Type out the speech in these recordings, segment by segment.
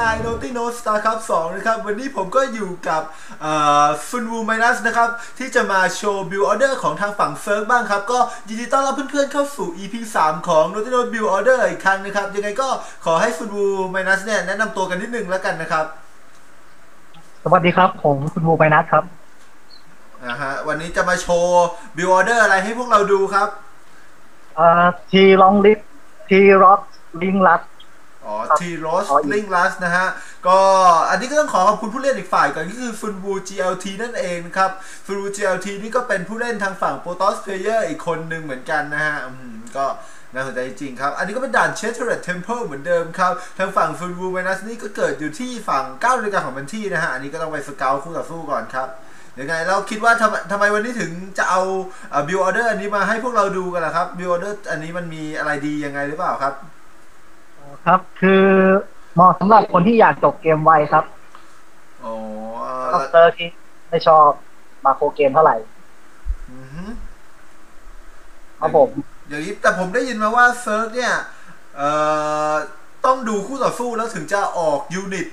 นายโนตี้โนสตาร์ครับ2นะครับ วันนี้ผมก็อยู่กับฟุนวูไมนัสนะครับ ที่จะมาโชว์บิลออเดอร์ของทางฝั่งเซิร์ฟบ้างครับ ก็ยินดีต้อนรับเพื่อนๆเข้าสู่ EP 3 ของ n o t i n o Build Order อีกครั้งนะครับ ยังไงก็ขอให้ฟุนวูไมนัสเนี่ยแนะนำตัวกันนิดนึงแล้วกันนะครับ สวัสดีครับ ผมคุณบูไปนัทครับนะฮะวันนี้จะมาโชว์บิลออเดอร์อะไรให้พวกเราดูครับทีลองลิฟทีร็อกลิงลัด อ๋อครับทีโรสอ๋ออีกลิงลัสนะฮะ ก็อันนี้ก็ต้องขอขอบคุณผู้เล่นอีกฝ่ายก่อนก็คือฟุนบู GLT นั่นเองนะครับฟุนบู GLT นี่ก็เป็นผู้เล่นทางฝั่งโปรตอสเพลเยอร์อีกคนหนึ่งเหมือนกันนะฮะอืมก็น่าสนใจจริงๆครับ อันนี้ก็เป็นด่านเชสเทอร์เทมเพลเหมือนเดิมครับ ทางฝั่งฟุนบูไมนัสนี่ก็เกิดอยู่ที่ฝั่ง9นาฬิกาของบันที่นะฮะ อันนี้ก็ต้องไปสเกลคู่ต่อสู้ก่อนครับยังไงเราคิดว่าทำไมทำไมวันนี้ถึงจะเอาบิลออเดอร์อันนี้มาให้พวกเราดูกันล่ะครับบิลออเดอร์อันนี้มันมีอะไรดียังไงหรือเปล่าครับ ครับ คือเหมาะสำหรับคนที่อยากจบเกมไวครับอ๋อคอมเตอร์ที่ไม่ชอบมาโครเกมเท่าไหร่อือฮึครับผมอย่างนี้แต่ผมได้ยินมาว่าเซิร์ฟเนี่ยเอ่อต้องดูคู่ต่อสู้แล้วถึงจะออกยูนิต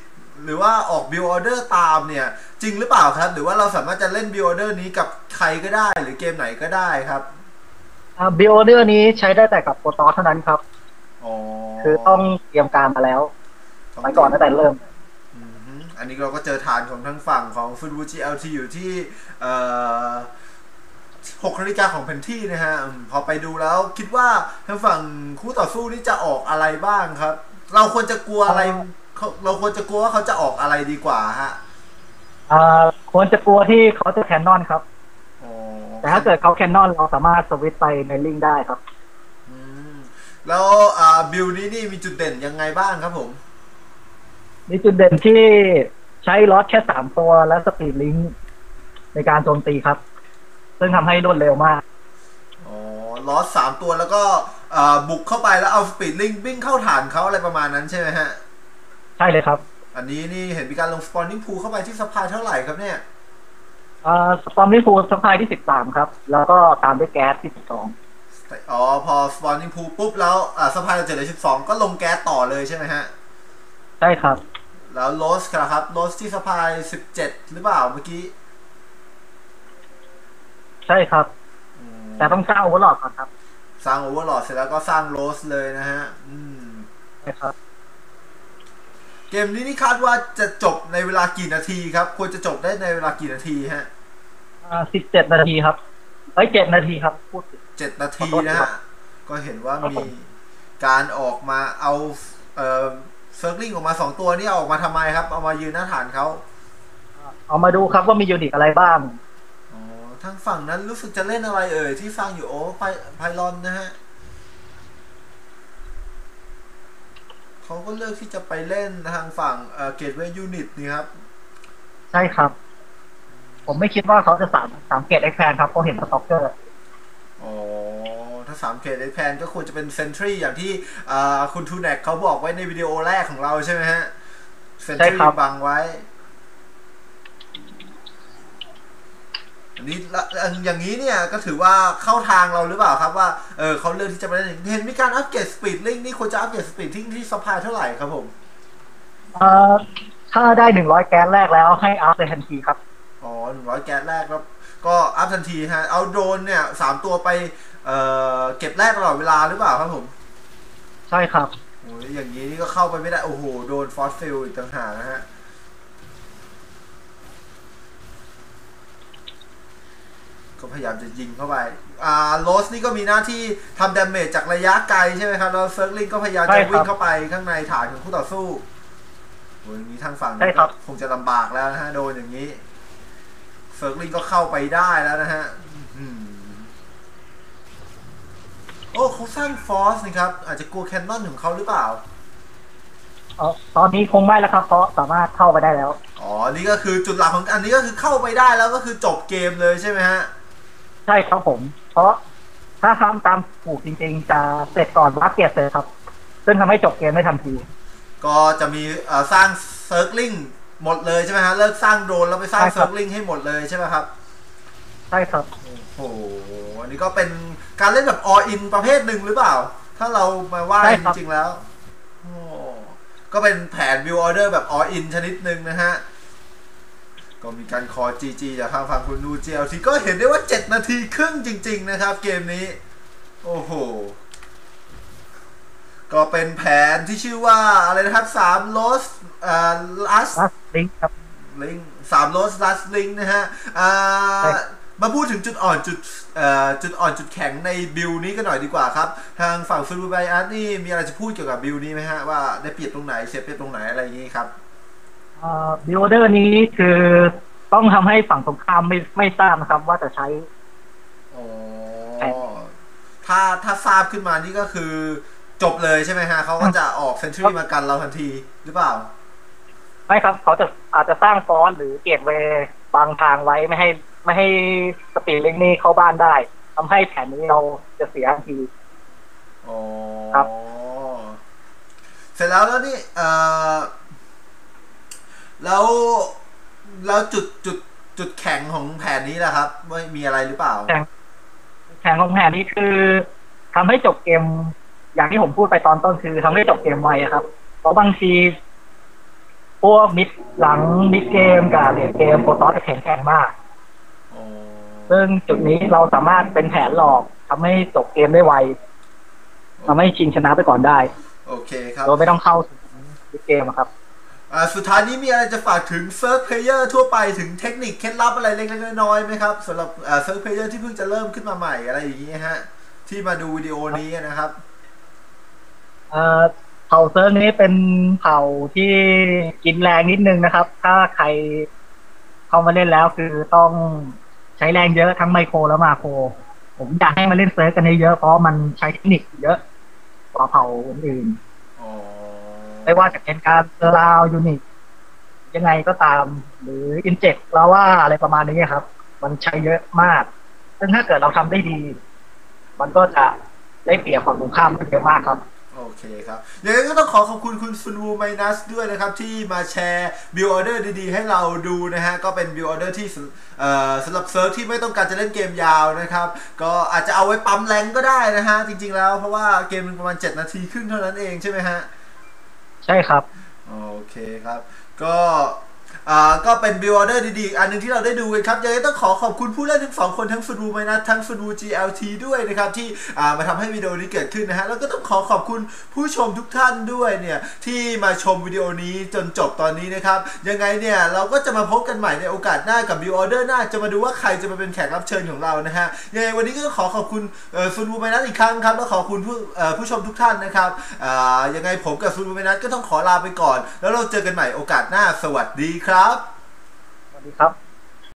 หรือว่าออกบิลออเดอร์ตามเนี่ย จริงหรือเปล่าครับ หรือว่าเราสามารถจะเล่นบิลออเดอร์นี้กับใครก็ได้ หรือเกมไหนก็ได้ครับบิโอเดอร์นี้ใช้ได้แต่กับโปรตอสเท่านั้นครับอ๋อ คือต้องเตรียมการมาแล้วไปก่อนตั้งแต่เริ่มอือฮึอันนี้เราก็เจอฐานของทั้งฝั่งของฟุตบูจีเอลทีอยู่ที่เอ่อหกนาฬิกาของเพนที่นะฮะอืมพอไปดูแล้วคิดว่าทางฝั่งคู่ต่อสู้นี่จะออกอะไรบ้างครับ เราควรจะกลัวอะไรเขาเราควรจะกลัวว่าเขาจะออกอะไรดีกว่าฮะอ่าควรจะกลัวที่เขาจะแคนนอนครับอ๋อแต่ถ้าเกิดเขาแคนนอนเราสามารถสวิตช์ไปในลิงได้ครับอืม แล้วอ่าบิลนี้นี่มีจุดเด่นยังไงบ้างครับผม มีจุดเด่นที่ใช้ลอสแค่สามตัวและสปีดลิงก์ในการโจมตีครับ ซึ่งทำให้รวดเร็วมากอ๋อลอสสามตัวแล้วก็อ่าบุกเข้าไปแล้วเอาสปีดลิงวิ่งเข้าฐานเขาอะไรประมาณนั้นใช่ไหมฮะ ใช่เลยครับ อันนี้นี่เห็นมีการลงสปอนนิ่งพูเข้าไปที่สปายเท่าไหร่ครับเนี่ยอ่าสปอมลิฟูสปายที่สิบสามครับ แล้วก็ตามด้วยแก๊สที่สิบสอง อ๋อ พอสปอนนิ่งพูปุ๊บแล้ว อ่าสปายเราเจ็ดเลยสิบสองก็ลงแก๊สต่อเลยใช่ไหมฮะ ใช่ครับ แล้วโรสครับโรสที่สปายสิบเจ็ดหรือเปล่าเมื่อกี้ ใช่ครับอืมแต่ต้องสร้างโอเวอร์ลอดก่อนครับ สร้างโอเวอร์ลอดเสร็จแล้วก็สร้างโรสเลยนะฮะ อืมใช่ครับ เกมนี้นี่คาดว่าจะจบในเวลากี่นาทีครับ ควรจะจบได้ในเวลากี่นาทีฮะ อ่าสิบเจ็ดนาทีครับเอ้ยเจ็ดนาทีครับ พูดผิด เจ็ดนาทีขอโทษนะครัฮะบก็เห็นว่าครับผมีมการออกมาเอาเอ่อเซิร์ฟลิงออกมาสองตัวนี่เอาออกมาทำไมครับ เอามายืนหน้าฐานเขาเอามาดูครับว่ามียูนิตอะไรบ้างอ๋อทางฝั่งนั้นรู้สึกจะเล่นอะไรเอ่ย ที่ฟังอยู่โอ้ไพไพลอนนะฮะเขาก็เลือกที่จะไปเล่นทางฝั่งเอ่อเกตเวย์ยูนิตนี่ครับ ใช่ครับ ผมไม่คิดว่าเขาจะสามสามเกตเอ็กแพนครับเพราะเห็นสต็อกเกอร์อ๋อถ้า สามเกตเอแพนก็ควรจะเป็นเซนทรีอย่างที่อ่าคุณทูแนกเขาบอกไว้ในวิดีโอแรกของเราใช่ไหมฮะเซนทใช่รีครับบังไว้อันนี้ละอย่างนี้เนี่ยก็ถือว่าเข้าทางเราหรือเปล่าครับว่าเออเขาเลือกที่จะไปเล่นเห็นมีการอัปเกรดสปีดลิงนี่ควรจะอัปเกรดสปีดลิงที่สปายเท่าไหร่ครับผมเอ่อถ้าได้หนึ่งร้อยแก๊สแรกแล้วให้อัพเลยทันทีครับอ๋อหนึ่งร้อยแก๊สแรกแล้วก็อัพทันทีฮะเอาโดรนเนี่ยสามตัวไป เอ่อเก็บแรกตลอดเวลาหรือเปล่าครับผมใช่ครับโอ้ยอย่างนี้นี่ก็เข้าไปไม่ได้โอ้โหโดนฟอสฟิลอีกต่างหากนะฮะก็พยายามจะยิงเข้าไป อ่าโรสนี่ก็มีหน้าที่ทำดาเมจจากระยะไกลใช่ไหมครับ แล้วเซิร์กลิงก็พยายามใช่จะครับวิ่งเข้าไปข้างในฐานของคู่ต่อสู้โอ้ยอย่างนี้ทางฝั่งใช่นี้ครัก็บคงจะลำบากแล้วนะฮะ โดนอย่างนี้ เซิร์กลิงก็เข้าไปได้แล้วนะฮะอืมโอ้ เขาสร้างฟอสนี่ครับ อาจจะกลัวแคนนอนของเขาหรือเปล่าเอ่อตอนนี้คงไม่แล้วครับเพราะสามารถเข้าไปได้แล้ว อ๋อ นี่ก็คือจุดหลักของอันนี้ก็คือเข้าไปได้แล้วก็คือจบเกมเลยใช่ไหมฮะ ใช่ครับผม เพราะถ้าทำตามผูกจริง ๆ จะเสร็จก่อนวัดเกียรติเสร็จครับ ซึ่งทำให้จบเกมได้ทันที ก็จะมีเอ่อสร้างเซิร์กลิงหมดเลยใช่ไหมฮะ เลิกสร้างโดรนแล้วไปสร้างใช่ครับเซิร์กลิงให้หมดเลยใช่ไหมครับ ใช่ครับ โอ้โห อันนี้ก็เป็น การเล่นแบบ all in ประเภทหนึ่งหรือเปล่า ถ้าเรามาว่าใช่จครับริงๆแล้วโอ้ก็เป็นแผน build order แบบ all in ชนิดหนึ่งนะฮะ ก็มีการคอ GG จากทางฝั่งคุณดู GLT ก็เห็นได้ว่า 7 นาทีครึ่งจริง ๆ นะครับ เกมนี้ โอ้โห ก็เป็นแผนที่ชื่อว่าอะไรนะครับ3 lost อ่า last ลัสลิงครับลิงสามโรสลัสลิงนะฮะอ่าใช่ มาพูดถึงจุดอ่อนจุดเอ่อจุดอ่อนจุดแข็งในบิลนี้กันหน่อยดีกว่าครับ ทางฝั่งฟิลูไบอาร์ตนี่มีอะไรจะพูดเกี่ยวกับบิลนี้ไหมฮะว่าได้เปรียบตรงไหนเสียเปรียบตรงไหนอะไรอย่างนี้ครับบิลเดอร์นี้คือต้องทำให้ฝั่งตรงข้ามไม่ไม่ทราบนะครับ ว่าจะใช้อ๋อใช่ถ้าถ้าทราบขึ้นมานี่ก็คือจบเลยใช่ไหมฮะเขาก็จะออกเซน t ุรีมากันเราทันทีหรือเปล่า ไม่ครับ เขาจะอาจจะสร้างฟอนต์หรือเกตเวย์บางทางไว้ไม่ให้ ไม่ให้สปีดลิงก์นี่เข้าบ้านได้ทำให้แผนนี้เราจะเสียทันทีอ๋อครับเสร็จแล้วแล้วนี่เอ่อแล้วแล้วจุดจุดจุดแข็งของแผนนี้แหละครับว่ามีอะไรหรือเปล่า แข่งแข่งของแผนนี้คือทำให้จบเกม อย่างที่ผมพูดไปตอนต้นคือทำให้จบเกมไวอะครับ เพราะบางทีพวกมิดหลังมิดเกมกับเลดเกมโปรตอสจะแข็งแกร่งมากอ๋อ ซึ่งจุดนี้เราสามารถเป็นแผนหลอกทำให้จบเกมได้ไวทำให้ชิงชนะไปก่อนได้ โอเคครับโดยไม่ต้องเข้าถึงมิดเกมอะครับอ่าสุดท้ายนี้มีอะไรจะฝากถึงเซิร์ฟเพลเยอร์ทั่วไปถึงเทคนิคเคล็ดลับอะไรเล็กๆน้อยๆไหมครับสำหรับอ่าเซิร์ฟเพลเยอร์ที่เพิ่งจะเริ่มขึ้นมาใหม่อะไรอย่างนี้ฮะ ที่มาดูวิดีโอนี้นะครับเอ่อเผ่าเซิร์ฟนี้เป็นเผ่าที่กินแรงนิดนึงนะครับ ถ้าใครเข้ามาเล่นแล้วคือต้อง ใช้แรงเยอะทั้งไมโครและมาโคร ผมอยากให้มาเล่นเซิร์ฟกันเยอะๆเพราะมันใช้เทคนิคเยอะกว่าเผ่าอื่นอ๋อๆไม่ว่าจะเป็นการลาวยูนิตยังไงก็ตาม หรืออินเจ t ลาว่าอะไรประมาณนี้ครับ มันใช้เยอะมาก ซึ่งถ้าเกิดเราทำได้ดี มันก็จะได้เปรียบฝั่งตรงข้ามเยอะมากครับโอ เคครับอย่างนั้นก็ต้องขอขอบคุณคุณฟุนวูไมนัสด้วยนะครับ ที่มาแชร์บิลออเดอร์ดีๆ ให้เราดูนะฮะ ก็เป็นบิลออเดอร์ที่สำเอ่อสำหรับเซิร์ฟที่ไม่ต้องการจะเล่นเกมยาวนะครับ ก็อาจจะเอาไว้ปั๊มแรงก็ได้นะฮะ จริงๆแล้วเพราะว่าเกมมันประมาณ 7 นาทีครึ่งเท่านั้นเองใช่ไหมฮะ ใช่ครับ โอเคครับ ก็ อ่าก็เป็นบิลออเดอร์ดีๆ อันหนึงที่เราได้ดูกันครับยังไงต้องขอขอบคุณผู้เล่นทั้งสองคนทั้งฟุตบูไมนัสทั้งฟุตบู GLT ด้วยนะครับที่อ่ามาทำให้วิดีโอนี้เกิดขึ้นนะฮะแล้วก็ต้องขอขอบคุณผู้ชมทุกท่านด้วยเนี่ยที่มาชมวิดีโอนี้จนจบตอนนี้นะครับยังไงเนี่ยเราก็จะมาพบกันใหม่ในโอกาสหน้ากับบิลออเดอร์หน้าจะมาดูว่าใครจะมาเป็นแขกรับเชิญของเรานะฮะยังไงวันนี้ก็ต้องขอขอบคุณฟุตบูไมนัสอีกครั้งครับแล้วขอบคุณผู้ผู้ชมทุกท่านนะครับอ่ายังไงผมกับฟุตบูไมนัสก็ต้องขอลาไปก่อน แล้วเราเจอกันใหม่โอกาสหน้าสวัสดีครับ สวัสดีครับ